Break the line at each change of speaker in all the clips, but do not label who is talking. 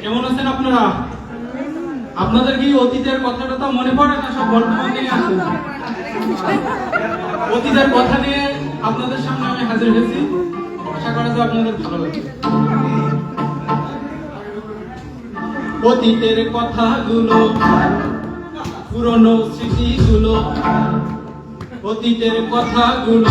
কেমন আছেন আপনারা? আপনাদের কি অতীতের কথাটা মনে পড়ে না সব বর্তমানে আছে অতীতের কথা নিয়ে আপনাদের সামনে আমি হাজির হয়েছি। আশা করা যায় আপনাদের ভালো লাগবে। অতীতের কথাগুলো, পুরনো স্মৃতিগুলো, অতীতের কথাগুলো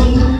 one.